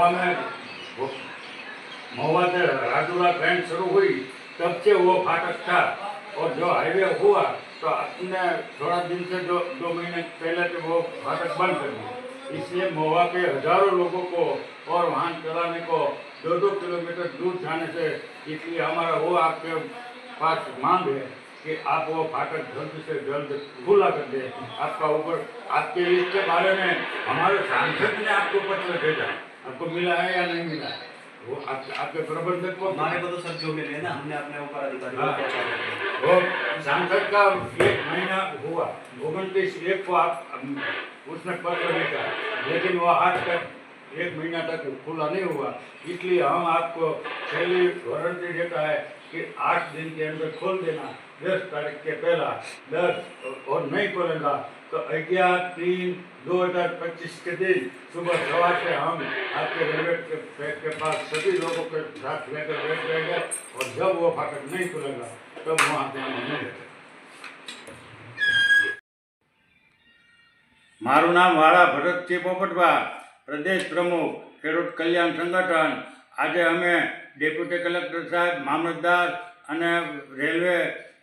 महुआ में महुआ से राजूला ट्रेन शुरू हुई तब से वो फाटक था और जो हाईवे हुआ तो अपने थोड़ा दिन से दो दो महीने पहले से वो फाटक बंद कर दिया इसलिए महुआ के हज़ारों लोगों को और वाहन चलाने को दो दो किलोमीटर दूर जाने से इसलिए हमारा वो आपके पास मांग है कि आप वो फाटक जल्द से जल्द खुला कर दें आपका ऊपर आपके इसके बारे में हमारे सांसद ने आपको पत्र भेजा है आपको मिला है या नहीं मिला है वो आप, आपके प्रबंधक को हमारे को तो सब जो मिले ना हमने अपने ऊपर अधिकारी को हाँ। क्या क्या करते हैं। वो सांसद का एक महीना हुआ उनतीस एक को आप अम, उसने पत्र लिखा लेकिन वो आज तक एक महीना तक खुला नहीं हुआ इसलिए हम आपको पहली वारंटी देता है कि आठ दिन के अंदर खोल देना दस तारीख के पहला दस और नहीं खोलेगा तो ग्यारह तीन दो हजार पच्चीस के दिन सुबह सवा से हम आपके रेलवे के, के पास सभी लोगों के साथ लेकर बैठ जाएंगे और जब वो फाटक नहीं खुलेगा तब वहाँ से हम नहीं लेते મારું નામ વાળા ભરતસિંહ પોપટભા પ્રદેશ પ્રમુખ ખેડૂત કલ્યાણ સંગઠન આજે અમે ડેપ્યુટી કલેક્ટર સાહેબ મામલતદાર અને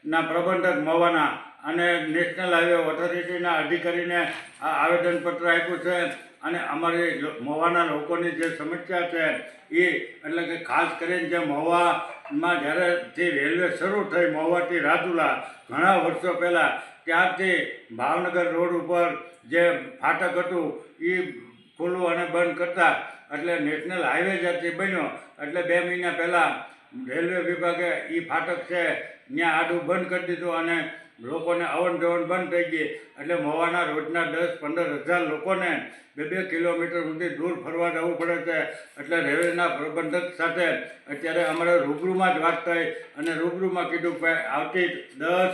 રેલવેના પ્રબંધક મવાના અને નેશનલ હાઈવે ઓથોરિટીના અધિકારીને આ આવેદનપત્ર આપ્યું છે. અને અમારી મહુવાના લોકોની જે સમસ્યા છે, એ એટલે કે ખાસ કરીને જે મહુવામાં જ્યારેથી રેલવે શરૂ થઈ મહુવાથી રાજુલા, ઘણા વર્ષો પહેલાં, ત્યારથી ભાવનગર રોડ ઉપર જે ફાટક હતું એ ખુલ્લું અને બંધ કરતા એટલે નેશનલ હાઈવે જ્યાંથી બન્યો, એટલે બે મહિના પહેલાં રેલવે વિભાગે એ ફાટક છે ત્યાં આડું બંધ કરી દીધું અને લોકોને અવન જવન બંધ થઈ ગઈ. એટલે મવાના રોજના દસ, પંદર હજાર લોકોને બે બે કિલોમીટર સુધી દૂર ફરવા જવું પડે છે. એટલે રેલવેના પ્રબંધક સાથે અત્યારે અમારે રૂબરૂમાં જ વાત થઈ અને રૂબરૂમાં કીધું કે આવતી દસ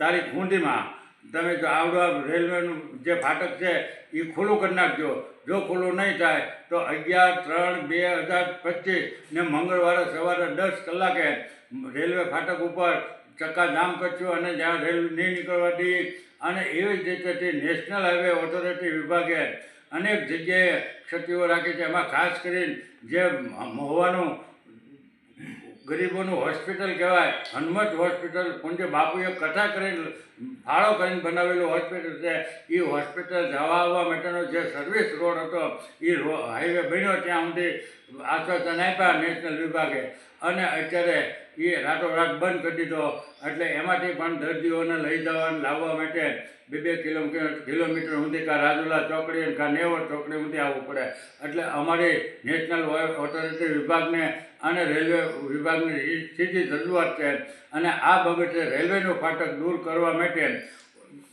તારીખ સુધીમાં તમે જો આવડો રેલવેનું જે ફાટક છે એ ખુલ્લું કરી નાખજો. જો ખુલ્લું નહીં થાય તો અગિયાર, ત્રણ, બે હજાર પચીસ ને મંગળવારે સવારે દસ કલાકે રેલવે ફાટક ઉપર ચક્કાજામ કરશું અને જ્યાં રેલ નહીં નીકળવા દઈએ અને એવી જ રીતે નેશનલ હાઈવે ઓથોરિટી વિભાગે અનેક જગ્યાએ ક્ષતિઓ રાખી છે. એમાં ખાસ કરીને જે મહુવાનું ગરીબોનું હોસ્પિટલ કહેવાય, હનુમત હોસ્પિટલ, પૂંજ્ય બાપુએ કથા કરીને ફાળો કરીને બનાવેલું હોસ્પિટલ છે. એ હોસ્પિટલ જવા આવવા માટેનો જે સર્વિસ રોડ હતો એ હાઈવે બન્યો ત્યાં સુધી આશ્વાસન આપ્યા નેશનલ વિભાગે. અને અત્યારે એ રાતોરાત બંધ કરી દીધો. એટલે એમાંથી પણ દર્દીઓને લઈ જવા લાવવા માટે બે બે કિલોમીટર કિલોમીટર સુધી કાં રાજુલા ચોકડી અને કાં નેવર ચોકડી સુધી આવવું પડે. એટલે અમારી નેશનલ ઓથોરિટી વિભાગને અને રેલવે વિભાગની સીધી રજૂઆત છે. અને આ બાબતે રેલવેનું ફાટક દૂર કરવા માટે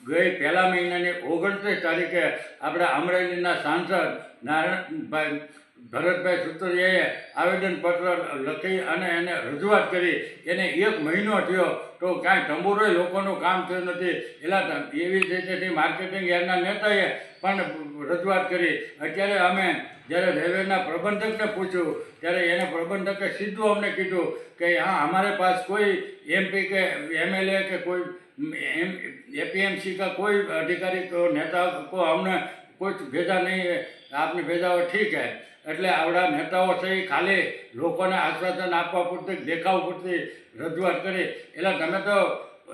ગઈ પહેલા મહિનાની ઓગણત્રીસ તારીખે આપણા અમરેલીના સાંસદ નારાયણભાઈ ભરતભાઈ સુતરિયાએ આવેદનપત્ર લખી અને એને રજૂઆત કરી એને એક મહિનો થયો તો કાંઈ તંબુરોય લોકોનું કામ થયું નથી એલા ત- એવી જ રીતેથી માર્કેટિંગ યાર્ડના નેતાએ પણ રજૂઆત કરી અત્યારે અમે જ્યારે રેલવેના પ્રબંધકને પૂછ્યું ત્યારે એને પ્રબંધકે સીધું અમને કીધું કે હા અમારે પાસ કોઈ એમપી કે એમએલએ કે કોઈ એમ એપીએમસી का कोई अधिकारी को नेता को हमने कुछ भेजा नहीं है आपने भेजा हो ठीक है એટલે આવડા નેતાઓ છે એ ખાલી લોકોને આશ્વાસન આપવા પૂરતી, દેખાવ પૂરતી રજૂઆત કરી. એટલે તમે તો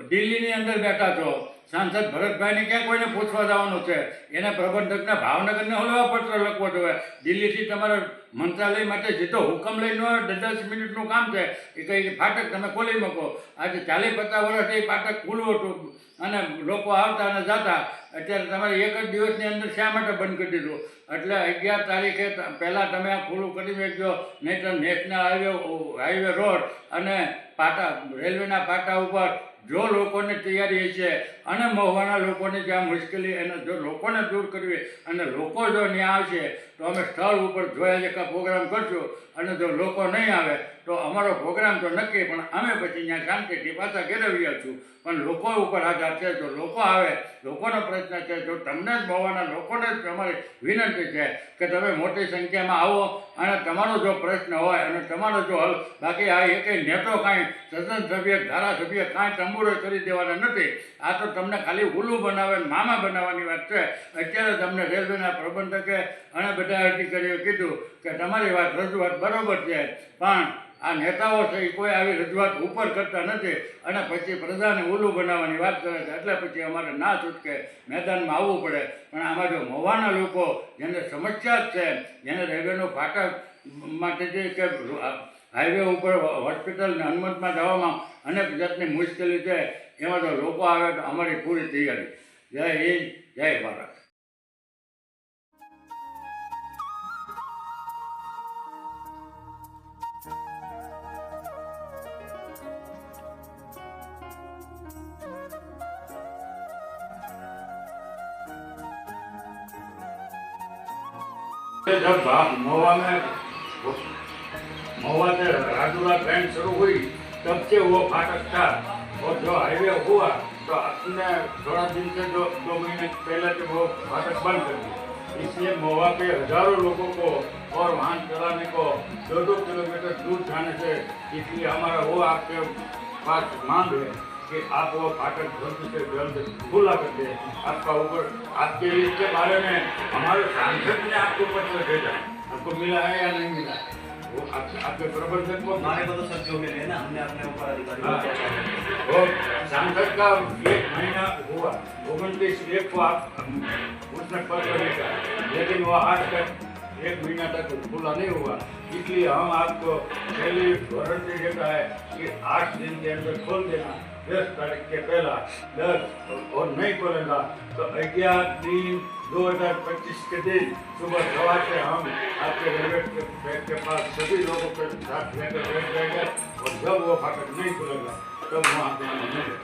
દિલ્હીની અંદર બેઠા છો. સાંસદ ભરતભાઈને ક્યાં કોઈને પૂછવા જવાનું છે? એને પ્રબંધકને ભાવનગરને હલવા પત્ર લખવો જોઈએ. દિલ્હીથી તમારે મંત્રાલય માટે સીધો હુકમ લઈને દસ મિનિટનું કામ છે. એ કંઈ ફાટક તમે ખોલી મૂકો. આજે ચાલીસ પચાસ વર્ષથી ફાટક ખુલ્લું હતું. અને લોકો આવતા અને જતા, અત્યારે તમારે એક જ દિવસની અંદર શા માટે બંધ કરી દીધું? એટલે અગિયાર તારીખે પહેલાં તમે આ ખુલ્લું કરી દેજો નહીં તો નેશનલ હાઈવે હાઈવે રોડ અને પાટા, રેલવેના પાટા ઉપર જો લોકોની તૈયારી છે અને મહુવાના લોકોની જ્યાં મુશ્કેલી એને જો લોકોને દૂર કરવી અને લોકો જો ત્યાં આવશે, તો અમે સ્થળ ઉપર જોયા જેકા પ્રોગ્રામ કરશું અને જો લોકો નહીં આવે, તો અમારો પ્રોગ્રામ તો નક્કી, પણ અમે પછી ત્યાં શાંતિથી પાછા ઘેરવી છું પણ લોકો ઉપર આધાર છે, જો લોકો આવે, લોકોનો પ્રશ્ન છે, જો તમને જ મહુવાના લોકોને જ અમારી વિનંતી છે કે તમે મોટી સંખ્યામાં આવો અને તમારો જો પ્રશ્ન હોય અને તમારો જો હલ, બાકી આ એકેય નેતો કાંઈ સદન સભ્ય, ધારાસભ્ય કાંઈ તંબુરો કરી દેવાના નથી. આ તો તમને ખાલી ઉલ્લુ બનાવે મામા બનાવવાની વાત છે. અત્યારે તમને રેલવેના પ્રબંધકે અને બધા અધિકારીઓ કીધું કે તમારી વાત રજૂઆત બરાબર છે, પણ આ નેતાઓ છે એ કોઈ આવી રજૂઆત ઉપર કરતા નથી અને પછી પ્રજાને ઓલું બનાવવાની વાત કરે છે. એટલે પછી અમારે ના છૂટકે મેદાનમાં આવવું પડે. પણ આમાં જો મવાના લોકો જેને સમસ્યા જ છે, જેને રેલવેનો ફાટક માટે જે કે હાઈવે ઉપર હોસ્પિટલ હનુમંતમાં જવામાં અનેક જાતની મુશ્કેલી છે એમાં તો લોકો આવે તો અમારી પૂરી તૈયારી જય હિન્દ જય ભારત जब बाप महुआ में महुआ से राजूला ट्रेन शुरू हुई तब से वो फाटक था और जो हाईवे हुआ तो अपने थोड़ा दिन से जो दो महीने पहले से वो फाटक बंद कर दिया इसलिए महुआ के हजारों लोगों को और वाहन चलाने को दो दो किलोमीटर दूर जाने से इसलिए हमारा वो आपके पास मांग है कि आप वो फाटक जल्द से जल्द खुला कर दे आपका ऊपर आपके इसके बारे में हमारे सांसद ने आपको पत्र भेजा आपको मिला है या नहीं मिला है वो आपके तक को हमारे को तो सब जो मिले ना हमने अपने ऊपर अधिकारी को हाँ। क्या सांसद का एक महीना हुआ एक को आप उसने लेकिन वो आज तक एक महीना तक खुला नहीं हुआ। इसलिए हम आपको पहली वारंटी देता है कि आठ दिन के अंदर खोल देना। दस तारीख के पहला दस और नहीं खोलेगा तो ग्यारह तीन दो हज़ार पच्चीस के दिन सुबह सवा से हम आपके रेलवे बैंक के पास सभी लोगों के साथ लेकर बैठ जाएँगे और जब वो फाटक नहीं खुलेगा तब वहाँ पे हम मिलेंगे।